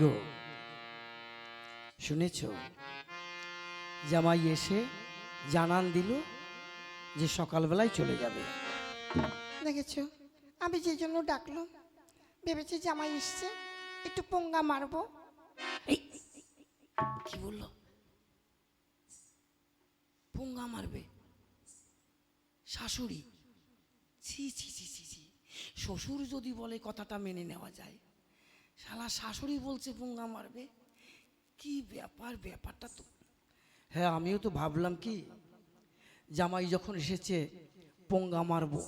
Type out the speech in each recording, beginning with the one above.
গো। শুনেছ? জামাই এসে জানান দিল যে সকালবেলায় চলে যাবে। দেখেছ? আমি যে জন্য ডাকলো ভেবেছি জামাই এসছে একটু পোঙ্গা মারবো। কি বলল? পুঙ্গা মারবে? শাশুড়ি? ছি ছি ছি ছি ছি। শ্বশুর যদি বলে কথাটা মেনে নেওয়া যায় শালা শাশুড়ি বলছে পুঙ্গা মারবে। কি ব্যাপার ব্যাপারটা তো। হ্যাঁ আমিও তো ভাবলাম কি জামাই যখন এসেছে পোঙ্গা মারবো।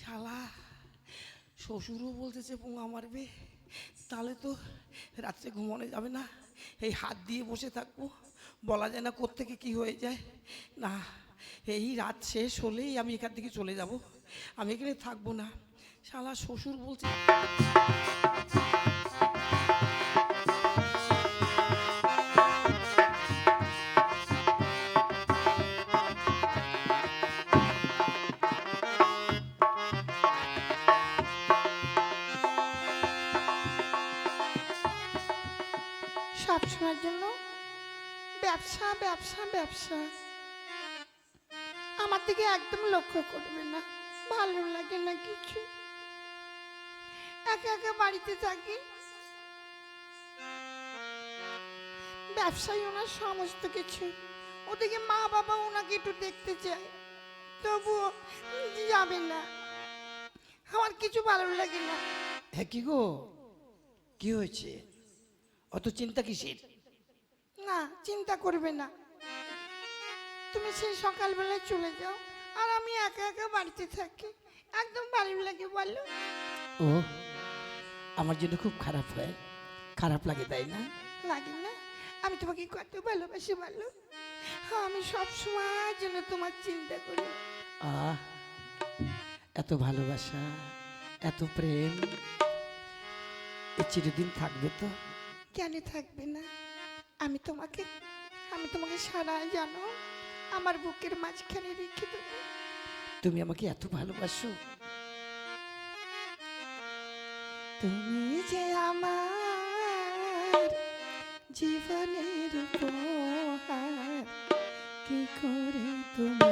শালা শ্বশুরও বলতেছে পোঙা মারবে। তাহলে তো রাত্রে ঘুমানো যাবে না। এই হাত দিয়ে বসে থাকব। বলা যায় না কোত্থেকে কি হয়ে যায়। না এই রাত শেষ হলেই আমি এখান থেকে চলে যাব। আমি এখানে থাকব না। শালা শ্বশুর বলছে জন্য ব্যবসা ব্যবসা ব্যবসা। আমার দিকে একদম লক্ষ্য করবে না। ভালো লাগে না কিছু। একা একা বাড়িতে থাকি। ব্যবসায়ী ওনার সমস্ত কিছু। ওদিকে মা বাবা ওনাকে একটু দেখতে চায়। তবুও যাবে না। আমার কিছু ভালো লাগে না। হ্যাঁ কি গো? কি হয়েছে? অত চিন্তা কিসের? না চিন্তা করবে না। তুমি সেই সকালবেলায় চলে যাও আর আমি একা একা বাড়িতে থাকি। একদম ভালো লাগে বলো। ও আমার জন্য খুব খারাপ হয়। খারাপ লাগে তাই না? লাগে না? আমি তোমাকে কত ভালোবাসি বলো আমি সব সময় জন্য তোমার চিন্তা করি। আহ এত ভালোবাসা এত প্রেম এ চিরদিন থাকবে তো? কেন থাকবে না? আমি তোমাকে আমি তোমাকে সারা জানো। আমার বুকের মাঝখানে রেখে দেবো। তুমি আমাকে এত ভালোবাসো। তুমি যে আমার জীবনের উপহার কি করে তুমি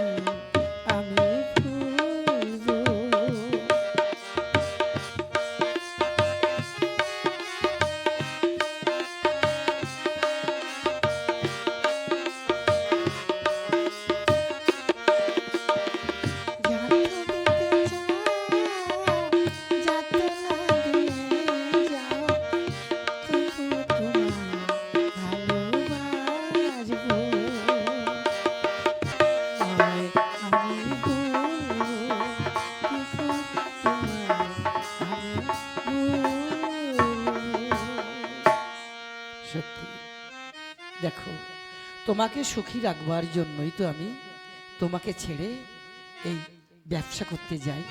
দেখো তোমাকে সুখী রাখবার জন্যই তো আমি তোমাকে ছেড়ে এই ব্যবসা করতে যাই।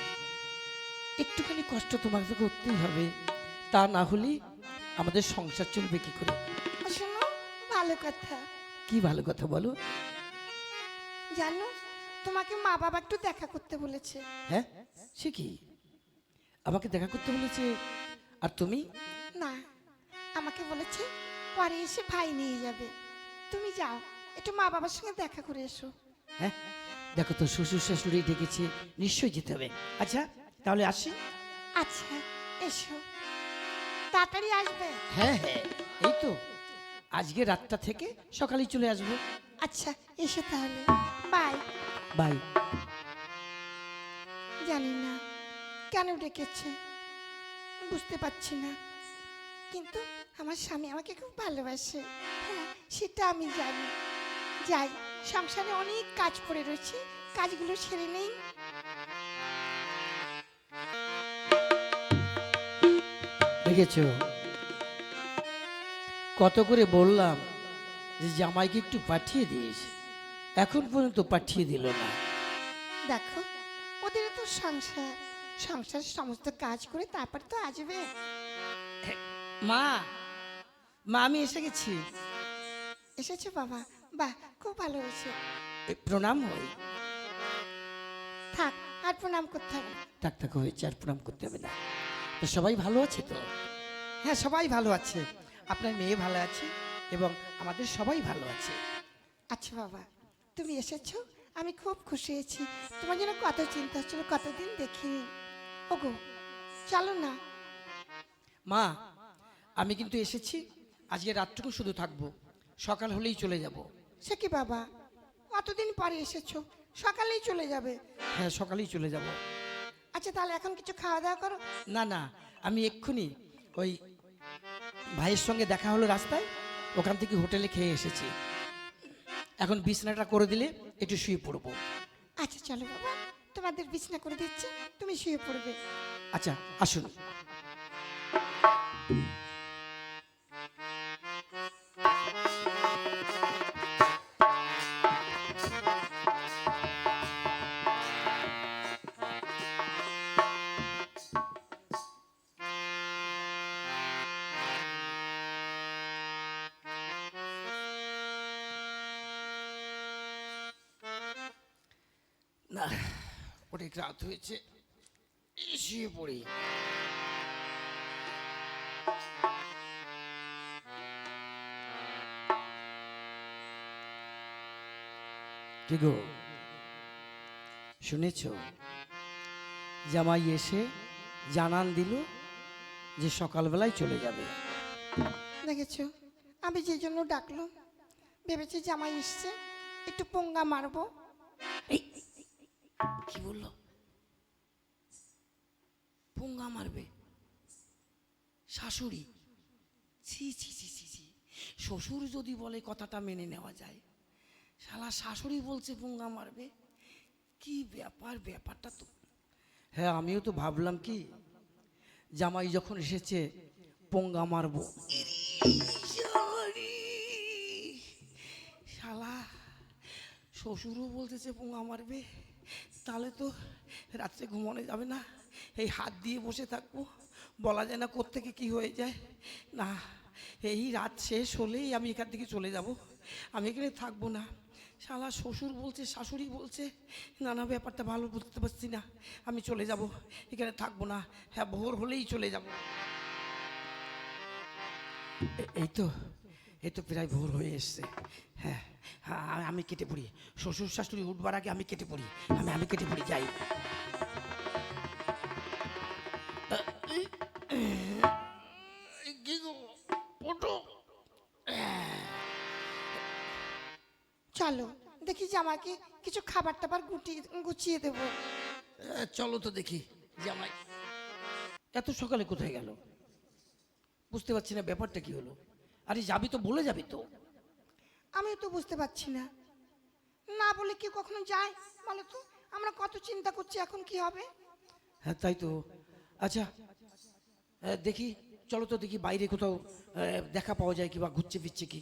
একটুখানি কষ্ট তোমাকে করতেই হবে তা না হলে আমাদের সংসার চলবে কি করে? শোনো ভালো কথা। কি ভালো কথা বলো? জানো তোমাকে মা বাবা একটু দেখা করতে বলেছে। হ্যাঁ? সে কি? আমাকে দেখা করতে বলেছে? আর তুমি? না আমাকে বলেছে পরে এসে ভাই নিয়ে যাবে। তুমি যাও একটু মা বাবার সঙ্গে দেখা করে এসো। হ্যাঁ দেখো তো শ্বশুর শাশুড়ি ডেকেছে নিশ্চয়ই যেতে হবে। আচ্ছা তাহলে আসি? আচ্ছা এসো। তাড়াতাড়ি আসবে? হ্যাঁ হ্যাঁ এই তো। আজকে রাতটা থেকে সকালেই চলে আসব। আচ্ছা এসো তাহলে। বাই। বাই। জানি না কেন ডেকেছে? বুঝতে পারছি না। কিন্তু আমার স্বামী আমাকে খুব ভালোবাসে। হ্যাঁ সেটা আমি জানি। যাই সংসারে অনেক কাজ পড়ে রয়েছে কাজগুলো সেরে নেই। দেখেছ? কত করে বললাম যে জামাইকে একটু পাঠিয়ে দিস। এখন পর্যন্ত পাঠিয়ে দিল না। দেখো ওদের তো সংসার। সংসারের সমস্ত কাজ করে তারপর তো আসবে। মা মা, আমি এসে গেছি। এসেছ বাবা? বাহ, খুব ভালো হয়েছে। প্রণাম হই থাক, আর প্রণাম করতে হবে। থাক থাক, হয়েছে, আর প্রণাম করতে হবে না। তো সবাই ভালো আছে তো? হ্যাঁ সবাই ভালো আছে। আপনার মেয়ে ভালো আছে এবং আমাদের সবাই ভালো আছে। আচ্ছা বাবা, তুমি এসেছ? আমি খুব খুশি হয়েছি। তোমার জন্য কত চিন্তা হচ্ছিল, কতদিন দেখিনি। ওগো, চলো না। মা আমি কিন্তু এসেছি আজকে রাতটুকু শুধু থাকব সকাল হলেই চলে যাব। সে কি বাবা? কতদিন পরে এসেছ সকালেই চলে যাবে। হ্যাঁ সকালেই চলে যাব। আচ্ছা তাহলে এখন কিছু খাওয়া দাওয়া করো। না না আমি এক্ষুনি ওই ভাইয়ের সঙ্গে দেখা হলো রাস্তায় ওখান থেকে হোটেলে খেয়ে এসেছি। এখন বিছনাটা করে দিলে একটু শুয়ে পড়ব। আচ্ছা চলো বাবা তোমাদের বিছনা করে দিচ্ছি তুমি শুয়ে পড়বে। আচ্ছা আসুন। না, অনেক রাত হয়েছে, শুয়ে পড়ি। গো? শুনেছ? জামাই এসে জানান দিল যে সকালবেলায় চলে যাবে। দেখেছ? আমি যে জন্য ডাকলো ভেবেছি জামাই এসছে, একটু পোঙ্গা মারবো। কি বলল? পুঙ্গা মারবে। শাশুড়ি? ছি ছি ছি ছি ছি। শ্বশুর যদি বলে কথাটা মেনে নেওয়া যায়, শালা শাশুড়ি বলছে পুঙ্গা মারবে? কি ব্যাপার, ব্যাপারটা তো? হ্যাঁ আমিও তো ভাবলাম কি, জামাই যখন এসেছে, পোঙ্গা মারবো। শালা, শ্বশুরও বলতেছে পোঙা মারবে। তাহলে তো রাত্রে ঘুমানো যাবে না। এই হাত দিয়ে বসে থাকব। বলা যায় না কোত্থেকে কি হয়ে যায়। না, এই রাত শেষ হলেই আমি এখান থেকে চলে যাব। আমি এখানে থাকব না। শালা শ্বশুর বলছে, শাশুড়ি বলছে, নানা, ব্যাপারটা ভালো বুঝতে পারছি না। আমি চলে যাব। এখানে থাকব না। হ্যাঁ ভোর হলেই চলে যাব। এই তো। এই তো প্রায় ভোর হয়ে এসছে। হ্যাঁ হ্যাঁ আমি কেটে পড়ি। শ্বশুর শাশুড়ি উঠবার আগে আমি কেটে পড়ি। আমি আমি কেটে পড়ি যাই। চলো দেখি জামাকে কিছু খাবার টাবার গুটিয়ে গুছিয়ে দেবো। চলো তো দেখি জামাই। এত সকালে কোথায় গেল? বুঝতে পারছি না ব্যাপারটা কি হলো। আরে যাবি তো বলে যাবি তো। আমিও তো বুঝতে পারছি না। না বলে কি কখনো যায় বলো তো? আমরা কত চিন্তা করছি এখন কি হবে? হ্যাঁ তাই তো। আচ্ছা দেখি চলো তো দেখি বাইরে কোথাও দেখা পাওয়া যায় কি বা ঘুরছে ফিরছে কি।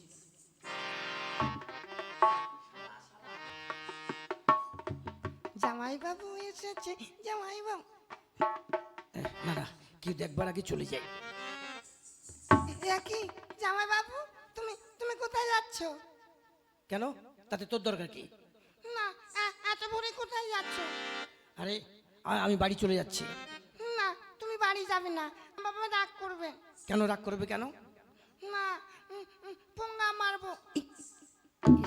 জামাই বাবু এসেছে জামাই বাবু না না কেউ দেখবার আগে চলে যাই। কি? জামাই বাবু তুমি তুমি কোথায় যাচ্ছ? কেন? তাতে তোর দরকার কি? না এত ভোরে কোথায় যাচ্ছ? আরে আমি বাড়ি চলে যাচ্ছি। না তুমি বাড়ি যাবে না। বাবা রাগ করবে। কেন রাগ করবে কেন? না পোঙ্গা মারবো।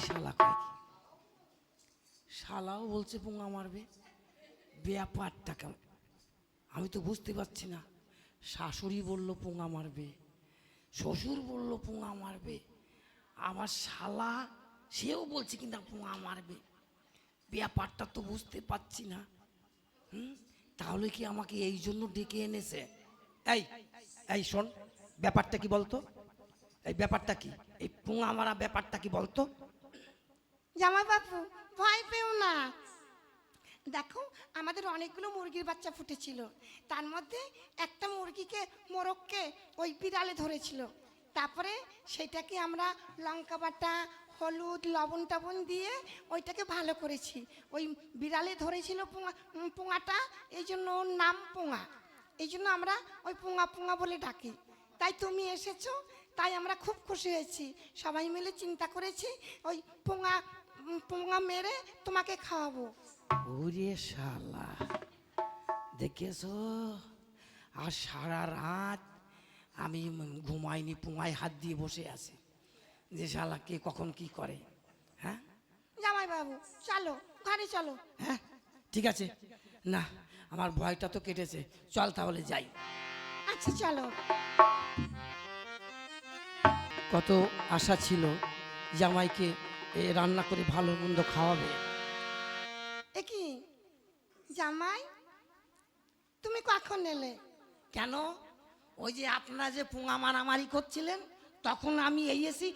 শালা শালাও বলছে পোঙ্গা মারবে। ব্যাপারটা কেমন? আমি তো বুঝতে পারছি না। শাশুড়ি বলল পুঙ্গা মারবে। শ্বশুর বলল পুঙ্গা মারবে। আবার শালা, সেও বলছে কিনা পুঙ্গা মারবে। ব্যাপারটা তো বুঝতে পারছি না। হুম? তাহলে কি আমাকে এই জন্য ডেকে এনেছে? এই এই শোন, ব্যাপারটা কি বলতো? এই ব্যাপারটা কি? এই পুঙ্গা মারা ব্যাপারটা কি বলতো? জামাই বাপু ভয় পেও না। দেখো, আমাদের অনেকগুলো মুরগির বাচ্চা ফুটেছিল। তার মধ্যে একটা মুরগিকে মোরগকে ওই বিড়ালে ধরেছিল। তারপরে সেটাকে আমরা লঙ্কা বাটা, হলুদ, লবণ টবণ দিয়ে ওইটাকে ভালো করেছি। ওই বিড়ালে ধরেছিল পোঙা পোঙাটা, এই জন্য ওর নাম পোঙা। এই জন্য আমরা ওই পোঙা পোঙা বলে ডাকি। তাই তুমি এসেছ, তাই আমরা খুব খুশি হয়েছি। সবাই মিলে চিন্তা করেছি, ওই পোঙা পোঙা মেরে তোমাকে খাওয়াবো। ওরে শালা। দেখেছ? আর সারা রাত আমি ঘুমাইনি পুঙায় হাত দিয়ে বসে আছি। যে শালা কে কখন কি করে হ্যাঁ? জামাই বাবু চলো ঘরে চলো। হ্যাঁ ঠিক আছে। না আমার ভয়টা তো কেটেছে। চল তাহলে যাই। আচ্ছা চলো। কত আশা ছিল জামাইকে রান্না করে ভালো মন্দ খাওয়াবে। কেন? ওই যে আপনারা যে পুঙা মারামারি করছিলেন তখন আমি এই এসি